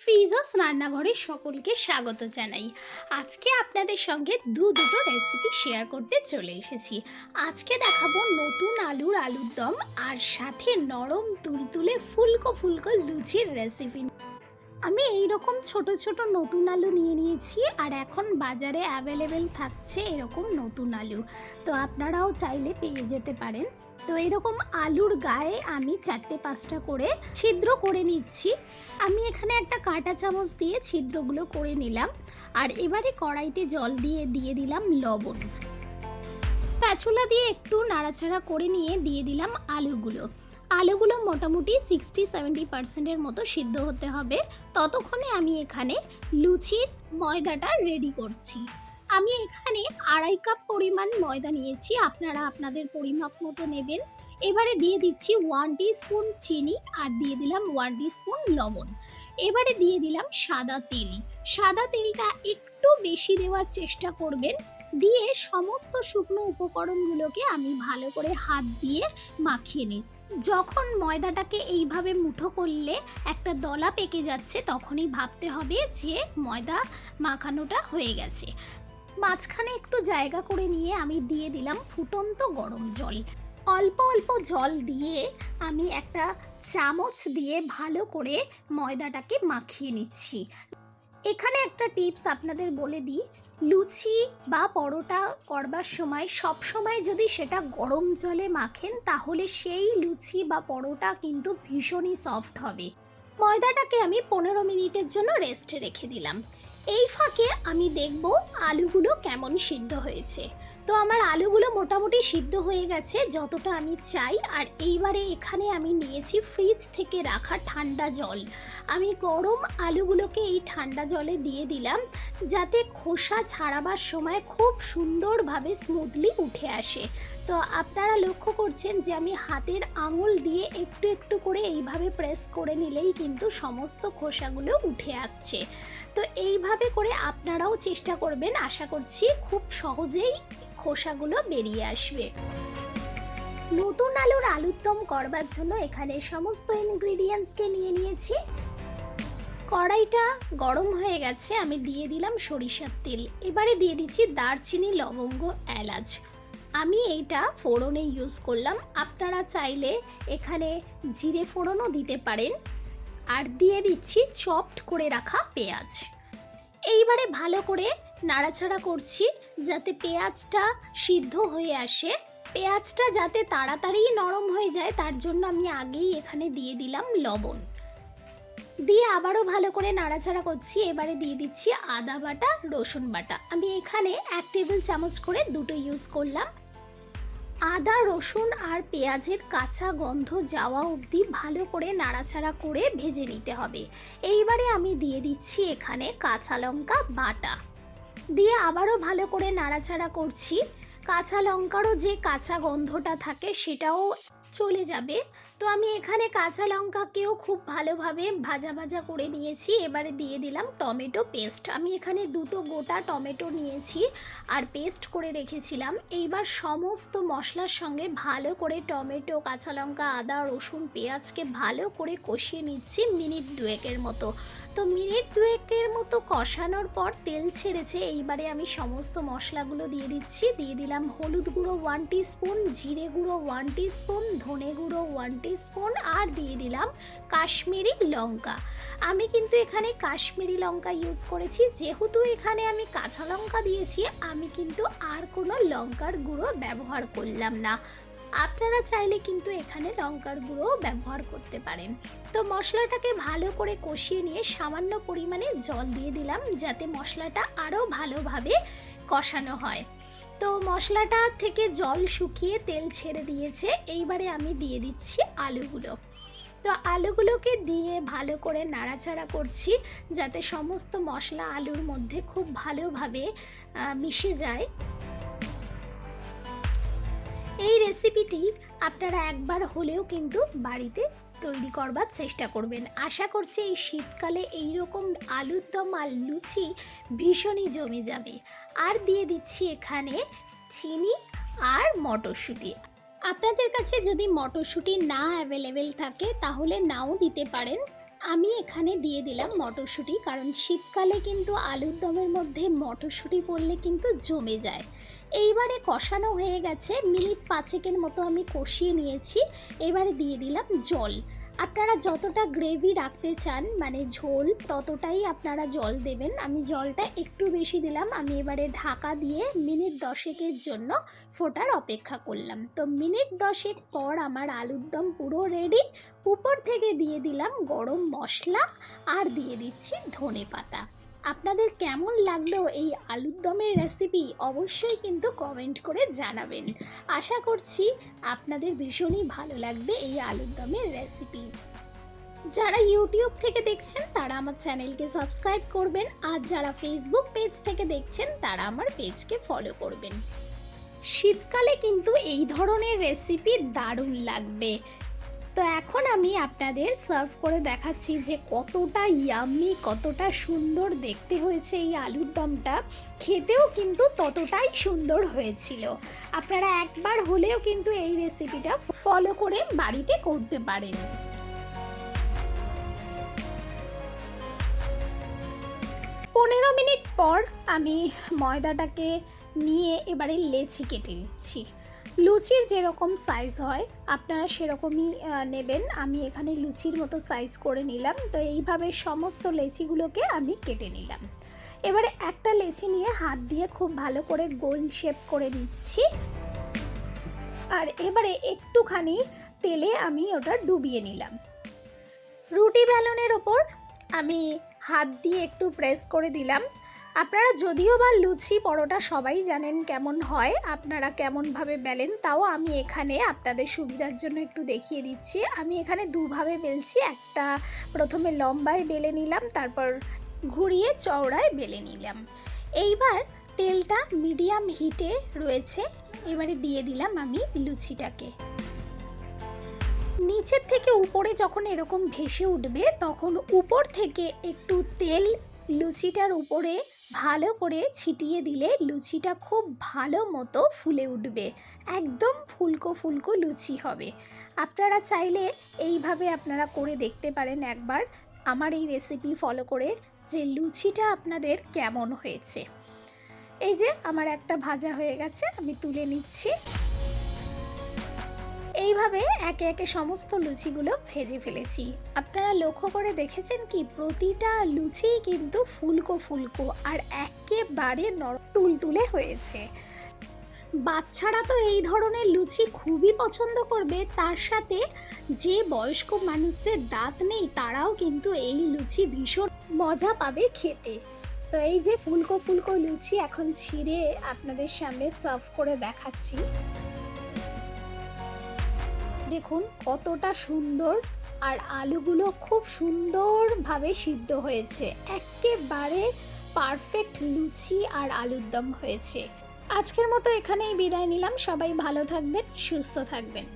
ফিজাস রান্নাঘরে সকলকে স্বাগত জানাই। আজকে আপনাদের সঙ্গে দু দুটো রেসিপি শেয়ার করতে চলে এসেছি। আজকে দেখাবো নতুন আলুর আলুর দম আর সাথে নরম তুলতুলে ফুলকো ফুলকো লুচির রেসিপি আমি এই রকম ছোট ছোট নতুন আলু নিয়ে নিয়েছি আর এখন বাজারে অ্যাভেলেবেল থাকছে এরকম নতুন আলু। তো আপনারাও চাইলে পেয়ে যেতে পারেন। তো এরকম আলুর গায়ে আমি চারটে পাঁচটা করে ছিদ্র করে নিচ্ছি। আমি এখানে একটা কাঁটা চামচ দিয়ে ছিদ্রগুলো করে নিলাম। আর এবারে কড়াইতে জল দিয়ে দিয়ে দিলাম লবণ। স্প্যাচুলা দিয়ে একটু নাড়াচাড়া করে নিয়ে দিয়ে দিলাম আলুগুলো। আলুগুলো মোটামুটি সিক্সটি সেভেন্টি পার্সেন্টের মতো সিদ্ধ হতে হবে। ততক্ষণে আমি এখানে লুচির ময়দাটা রেডি করছি। আমি এখানে আড়াই কাপ পরিমাণ ময়দা নিয়েছি, আপনারা আপনাদের পরিমাপ মতো নেবেন। এবারে দিয়ে দিচ্ছি ওয়ান স্পুন চিনি আর দিয়ে দিলাম ওয়ান স্পুন লবণ। এবারে দিয়ে দিলাম সাদা তেল। সাদা তেলটা একটু বেশি দেওয়ার চেষ্টা করবেন। দিয়ে সমস্ত শুকনো উপকরণগুলোকে আমি ভালো করে হাত দিয়ে মাখিয়ে নিচ্ছি। যখন ময়দাটাকে এইভাবে মুঠো করলে একটা দলা পেকে যাচ্ছে, তখনই ভাবতে হবে যে ময়দা মাখানোটা হয়ে গেছে। মাঝখানে একটু জায়গা করে নিয়ে আমি দিয়ে দিলাম ফুটন্ত গরম জল। অল্প অল্প জল দিয়ে আমি একটা চামচ দিয়ে ভালো করে ময়দাটাকে মাখিয়ে নিচ্ছি। এখানে একটা টিপস আপনাদের বলে দিই লুচি বা পরোটা করবার সময় সব সময় যদি সেটা গরম জলে মাখেন, তাহলে সেই লুচি বা পরোটা কিন্তু ভীষণই সফট হবে। ময়দাটাকে আমি পনেরো মিনিটের জন্য রেস্টে রেখে দিলাম। এই ফাঁকে আমি দেখব আলুগুলো কেমন সিদ্ধ হয়েছে। তো আমার আলুগুলো মোটামুটি সিদ্ধ হয়ে গেছে যতটা আমি চাই, আর এইবারে এখানে আমি নিয়েছি ফ্রিজ থেকে রাখা ঠান্ডা জল। আমি গরম আলুগুলোকে এই ঠান্ডা জলে দিয়ে দিলাম, যাতে খোসা ছাড়াবার সময় খুব সুন্দরভাবে স্মুথলি উঠে আসে। তো আপনারা লক্ষ্য করছেন যে আমি হাতের আঙুল দিয়ে একটু একটু করে এইভাবে প্রেস করে নিলেই কিন্তু সমস্ত খোসাগুলো উঠে আসছে। তো এইভাবে করে আপনারাও চেষ্টা করবেন। আশা করছি খুব সহজেই খোসাগুলো বেরিয়ে আসবে। নতুন আলুর আলুর দম করবার জন্য এখানে সমস্ত ইনগ্রিডিয়েন্টসকে নিয়ে নিয়েছি। কড়াইটা গরম হয়ে গেছে, আমি দিয়ে দিলাম সরিষার তেল। এবারে দিয়ে দিচ্ছি দারচিনি, লবঙ্গ, এলাচ। আমি এইটা ফোড়নে ইউজ করলাম। আপনারা চাইলে এখানে জিরে ফোড়নও দিতে পারেন। আর দিয়ে দিচ্ছি চপড করে রাখা পেঁয়াজ। এইবারে ভালো করে নাড়াচাড়া করছি যাতে পেঁয়াজটা সিদ্ধ হয়ে আসে। পেঁয়াজটা যাতে তাড়াতাড়ি নরম হয়ে যায়, তার জন্য আমি আগেই এখানে দিয়ে দিলাম লবণ। দিয়ে আবারও ভালো করে নাড়াচাড়া করছি, এবারে দিয়ে দিচ্ছি আদা বাটা, রসুন বাটা। আমি এখানে এক টেবিল চামচ করে দুটো ইউজ করলাম। আদা, রসুন আর পেঁয়াজের কাঁচা গন্ধ যাওয়া অবধি ভালো করে নাড়াচাড়া করে ভেজে নিতে হবে। এইবারে আমি দিয়ে দিচ্ছি এখানে কাঁচা লঙ্কা বাটা। দিয়ে আবারও ভালো করে নাড়াচাড়া করছি। কাঁচা লঙ্কারও যে কাঁচা গন্ধটা থাকে সেটাও চলে যাবে। তো আমি এখানে কাঁচা লঙ্কাকেও খুব ভালোভাবে ভাজা ভাজা করে নিয়েছি। এবারে দিয়ে দিলাম টমেটো পেস্ট। আমি এখানে দুটো গোটা টমেটো নিয়েছি আর পেস্ট করে রেখেছিলাম। এইবার সমস্ত মশলার সঙ্গে ভালো করে টমেটো, কাঁচা লঙ্কা, আদা, রসুন, পেঁয়াজকে ভালো করে কষিয়ে নিচ্ছি মিনিট দুয়েকের মতো। তো মিনিট দুয়েকের মতো কষানোর পর তেল ছেড়েছে। এইবারে আমি সমস্ত মশলাগুলো দিয়ে দিচ্ছি। দিয়ে দিলাম হলুদ গুঁড়ো ওয়ান স্পুন জিরে গুঁড়ো ওয়ান স্পুন ধনে গুঁড়ো ওয়ান স্পুন আর দিয়ে দিলাম কাশ্মীরি লঙ্কা। আমি কিন্তু এখানে কাশ্মীরি লঙ্কা ইউজ করেছি। যেহেতু এখানে আমি কাঁচা লঙ্কা দিয়েছি, আমি কিন্তু আর কোনো লঙ্কার গুঁড়ো ব্যবহার করলাম না। আপনারা চাইলে কিন্তু এখানে লঙ্কার গুঁড়ো ব্যবহার করতে পারেন। তো মশলাটাকে ভালো করে কষিয়ে নিয়ে সামান্য পরিমাণে জল দিয়ে দিলাম যাতে মশলাটা আরও ভালোভাবে কষানো হয়। তো মশলাটা থেকে জল শুকিয়ে তেল ছেড়ে দিয়েছে, এইবারে আমি দিয়ে দিচ্ছি আলুগুলো। তো আলুগুলোকে দিয়ে ভালো করে নাড়াচাড়া করছি যাতে সমস্ত মশলা আলুর মধ্যে খুব ভালোভাবে মিশে যায়। এই রেসিপিটি আপনারা একবার হলেও কিন্তু বাড়িতে তৈরি করবার চেষ্টা করবেন। আশা করছি এই শীতকালে এই রকম আলুর দম আর লুচি ভীষণই জমে যাবে। আর দিয়ে দিচ্ছি এখানে চিনি আর মটরশুঁটি। আপনাদের কাছে যদি মটরশুঁটি না অ্যাভেলেবেল থাকে, তাহলে নাও দিতে পারেন। আমি এখানে দিয়ে দিলাম মটরশুঁটি, কারণ শীতকালে কিন্তু আলুর দমের মধ্যে মটরশুঁটি পড়লে কিন্তু জমে যায়। এইবারে কষানো হয়ে গেছে। মিনিট পাঁচেকের মতো আমি কষিয়ে নিয়েছি। এবারে দিয়ে দিলাম জল। আপনারা যতটা গ্রেভি রাখতে চান মানে ঝোল, ততটাই আপনারা জল দেবেন। আমি জলটা একটু বেশি দিলাম। আমি এবারে ঢাকা দিয়ে মিনিট দশেকের জন্য ফোটার অপেক্ষা করলাম। তো মিনিট দশেক পর আমার আলুর দম পুরো রেডি উপর থেকে দিয়ে দিলাম গরম মশলা। আর দিয়ে দিচ্ছি ধনে পাতা আপনাদের কেমন লাগল এই আলুর দমের রেসিপি অবশ্যই কিন্তু কমেন্ট করে জানাবেন। আশা করছি আপনাদের ভীষণই ভালো লাগবে এই আলুর দমের রেসিপি যারা ইউটিউব থেকে দেখছেন, তারা আমার চ্যানেলকে সাবস্ক্রাইব করবেন, আর যারা ফেসবুক পেজ থেকে দেখছেন, তারা আমার পেজকে ফলো করবেন। শীতকালে কিন্তু এই ধরনের রেসিপি দারুণ লাগবে। তো এখন আমি আপনাদের সার্ভ করে দেখাচ্ছি যে কতটা ইয়াম্মি কতটা সুন্দর দেখতে হয়েছে এই আলুর দমটা। খেতেও কিন্তু ততটাই সুন্দর হয়েছিল। আপনারা একবার হলেও কিন্তু এই রেসিপিটা ফলো করে বাড়িতে করতে পারেন। পনেরো মিনিট পর আমি ময়দাটাকে নিয়ে এবারে লেচি কেটে নিচ্ছি। লুচির যেরকম সাইজ হয়, আপনারা সেরকমই নেবেন। আমি এখানে লুচির মতো সাইজ করে নিলাম। তো এইভাবে সমস্ত লেচিগুলোকে আমি কেটে নিলাম। এবারে একটা লেচি নিয়ে হাত দিয়ে খুব ভালো করে গোল শেপ করে দিচ্ছি আর এবারে একটুখানি তেলে আমি ওটা ডুবিয়ে নিলাম। রুটি বেলনের ওপর আমি হাত দিয়ে একটু প্রেস করে দিলাম। আপনারা যদিও বা লুচি, পরোটা সবাই জানেন কেমন হয়, আপনারা কেমনভাবে বেলেন তাও আমি এখানে আপনাদের সুবিধার জন্য একটু দেখিয়ে দিচ্ছি। আমি এখানে দুভাবে বেলছি, একটা প্রথমে লম্বায় বেলে নিলাম, তারপর ঘুরিয়ে চওড়ায় বেলে নিলাম। এইবার তেলটা মিডিয়াম হিটে রয়েছে, এবারে দিয়ে দিলাম আমি লুচিটাকে। নিচের থেকে উপরে যখন এরকম ভেসে উঠবে, তখন উপর থেকে একটু তেল লুচিটার উপরে ভালো করে ছিটিয়ে দিলে লুচিটা খুব ভালো মতো ফুলে উঠবে। একদম ফুলকো ফুলকো লুচি হবে। আপনারা চাইলে এইভাবে আপনারা করে দেখতে পারেন একবার। আমার এই রেসিপি ফলো করে যে লুচিটা আপনাদের কেমন হয়েছে। এই যে আমার একটা ভাজা হয়ে গেছে, আমি তুলে নিচ্ছি। এইভাবে একে একে সমস্ত লুচিগুলো ভেজে ফেলেছি। আপনারা লক্ষ্য করে দেখেছেন কি? প্রতিটা লুচি কিন্তু ফুলকো ফুলকো আর একেবারে নরম তুলতুলে হয়েছে। বাচ্চারা তো এই ধরনের লুচি খুবই পছন্দ করবে। তার সাথে যে বয়স্ক মানুষদের দাঁত নেই, তারাও কিন্তু এই লুচি ভীষণ মজা পাবে খেতে। তো এই যে ফুলকো ফুলকো লুচি এখন ছিঁড়ে আপনাদের সামনে সার্ভ করে দেখাচ্ছি। দেখুন, কতটা সুন্দর। আর আলুগুলো খুব সুন্দরভাবে সিদ্ধ হয়েছে। একেবারে পারফেক্ট লুচি আর আলুর দম হয়েছে। আজকের মতো এখানেই বিদায় নিলাম। সবাই ভালো থাকবেন, সুস্থ থাকবেন।